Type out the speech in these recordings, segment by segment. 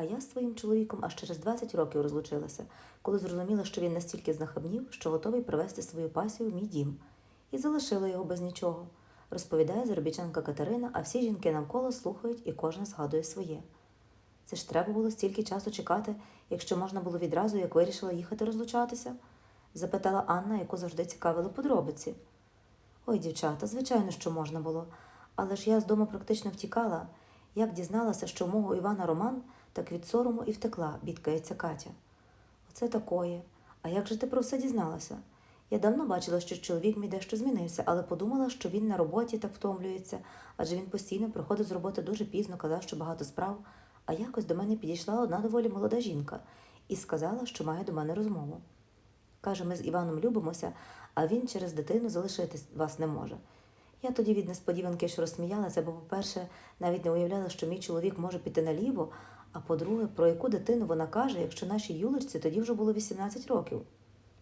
А я з своїм чоловіком аж через 20 років розлучилася, коли зрозуміла, що він настільки знахабнів, що готовий привезти свою пасію в мій дім, і залишила його без нічого, розповідає заробітчанка Катерина, а всі жінки навколо слухають і кожна згадує своє. Це ж треба було стільки часу чекати, якщо можна було відразу, як вирішила їхати розлучатися? запитала Анна, яку завжди цікавили подробиці. Ой, дівчата, звичайно, що можна було. Але ж я з дому практично втікала. Як дізналася, що у мого Івана Роман, так від сорому і втекла, бідкається Катя. Оце такое. А як же ти про все дізналася? Я давно бачила, що чоловік мій дещо змінився, але подумала, що він на роботі так втомлюється, адже він постійно приходить з роботи дуже пізно, казав, що багато справ. А якось до мене підійшла одна доволі молода жінка і сказала, що має до мене розмову. Каже, ми з Іваном любимося, а він через дитину залишитись вас не може. Я тоді від несподіванки ж розсміялася, бо, по-перше, навіть не уявляла, що мій чоловік може піти наліво, а по-друге, про яку дитину вона каже, якщо нашій Юлечці тоді вже було 18 років.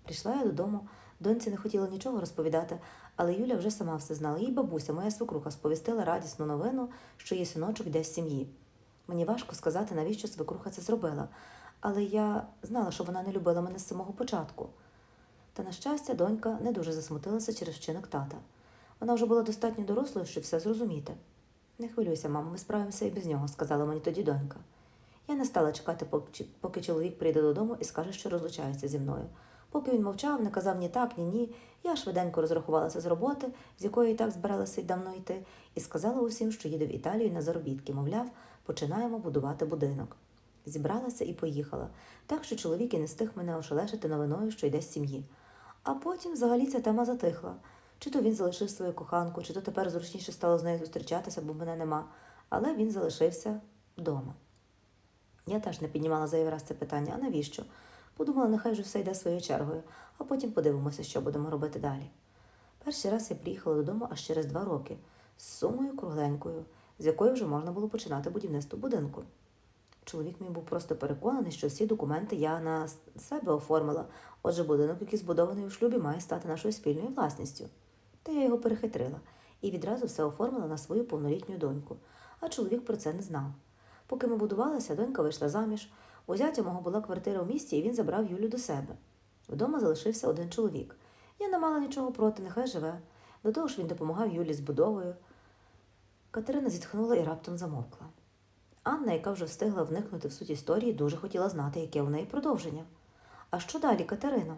Прийшла я додому, доньці не хотіла нічого розповідати, але Юля вже сама все знала. Їй бабуся, моя свекруха, сповістила радісну новину, що її синочок йде з сім'ї. Мені важко сказати, навіщо свекруха це зробила, але я знала, що вона не любила мене з самого початку. Та, на щастя, донька не дуже засмутилася через вчинок тата. Вона вже була достатньо дорослою, щоб все зрозуміти. Не хвилюйся, мамо, ми справимося і без нього, сказала мені тоді донька. Я не стала чекати, поки- чоловік прийде додому і скаже, що розлучається зі мною. Поки він мовчав, не казав ні так, ні ні, я швиденько розрахувалася з роботи, з якої і так збиралася й давно йти, і сказала усім, що їде в Італію на заробітки, мовляв, починаємо будувати будинок. Зібралася і поїхала, так що чоловік і не встиг мене ошелешити новиною, що йде з сім'ї. А потім взагалі ця тема затихла. Чи то він залишив свою коханку, чи то тепер зручніше стало з нею зустрічатися, бо мене нема. Але він залишився вдома. Я теж не піднімала зайвий раз це питання, а навіщо? Подумала, нехай вже все йде своєю чергою, а потім подивимося, що будемо робити далі. Перший раз я приїхала додому аж через два роки з сумою кругленькою, з якої вже можна було починати будівництво будинку. Чоловік мій був просто переконаний, що всі документи я на себе оформила, отже, будинок, який збудований у шлюбі, має стати нашою спільною власністю. Та я його перехитрила і відразу все оформила на свою повнолітню доньку, а чоловік про це не знав. Поки ми будувалися, донька вийшла заміж. У зятя мого була квартира у місті, і він забрав Юлю до себе. Вдома залишився один чоловік. Я не мала нічого проти, нехай живе. До того ж він допомагав Юлі з будовою. Катерина зітхнула і раптом замовкла. Анна, яка вже встигла вникнути в суть історії, дуже хотіла знати, яке у неї продовження. А що далі, Катерино?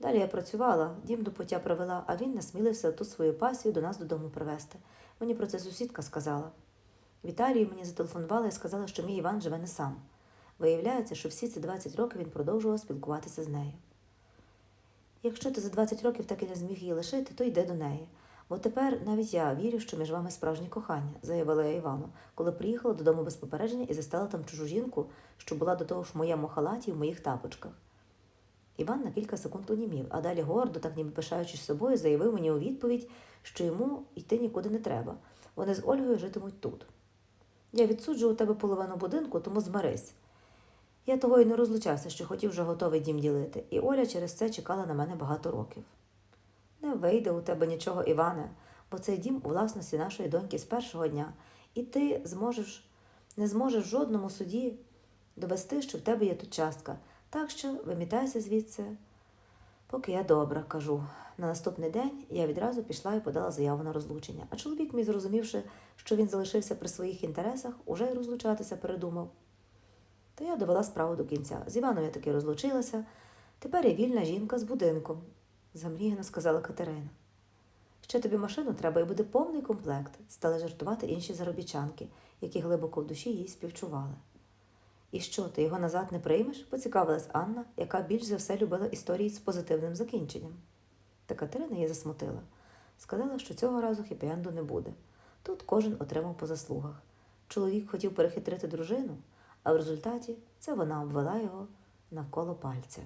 Далі я працювала, дім до пуття привела, а він насмілився ту свою пасію до нас додому привезти. Мені про це сусідка сказала. В Італії мені зателефонували і сказали, що мій Іван живе не сам. Виявляється, що всі ці 20 років він продовжував спілкуватися з нею. Якщо ти за 20 років так і не зміг її лишити, то йди до неї. Бо тепер навіть я вірю, що між вами справжнє кохання, заявила я Івану, коли приїхала додому без попередження і застала там чужу жінку, що була до того ж в моєму халаті і в моїх тапочках. Іван на кілька секунд унімів, а далі гордо, так ніби пишаючись собою, заявив мені у відповідь, що йому йти нікуди не треба. Вони з Ольгою житимуть тут. Я відсуджу у тебе половину будинку, тому змирись. Я того й не розлучався, що хотів вже готовий дім ділити, і Оля через це чекала на мене багато років. Не вийде у тебе нічого, Іване, бо цей дім у власності нашої доньки з першого дня, і ти зможеш, не зможеш жодному суді довести, що в тебе є тут частка. Так що вимітайся звідси, поки я добра, кажу. На наступний день я відразу пішла і подала заяву на розлучення, а чоловік мій, зрозумівши, що він залишився при своїх інтересах, уже й розлучатися передумав. То я довела справу до кінця. З Іваном я таки розлучилася. Тепер я вільна жінка з будинком, замріяно сказала Катерина. Ще тобі машину треба і буде повний комплект, стали жартувати інші заробітчанки, які глибоко в душі їй співчували. І що, ти його назад не приймеш? поцікавилась Анна, яка більш за все любила історії з позитивним закінченням. Та Катерина її засмутила. Сказала, що цього разу хіпіенду не буде. Тут кожен отримав по заслугах. Чоловік хотів перехитрити дружину, а в результаті це вона обвела його навколо пальця.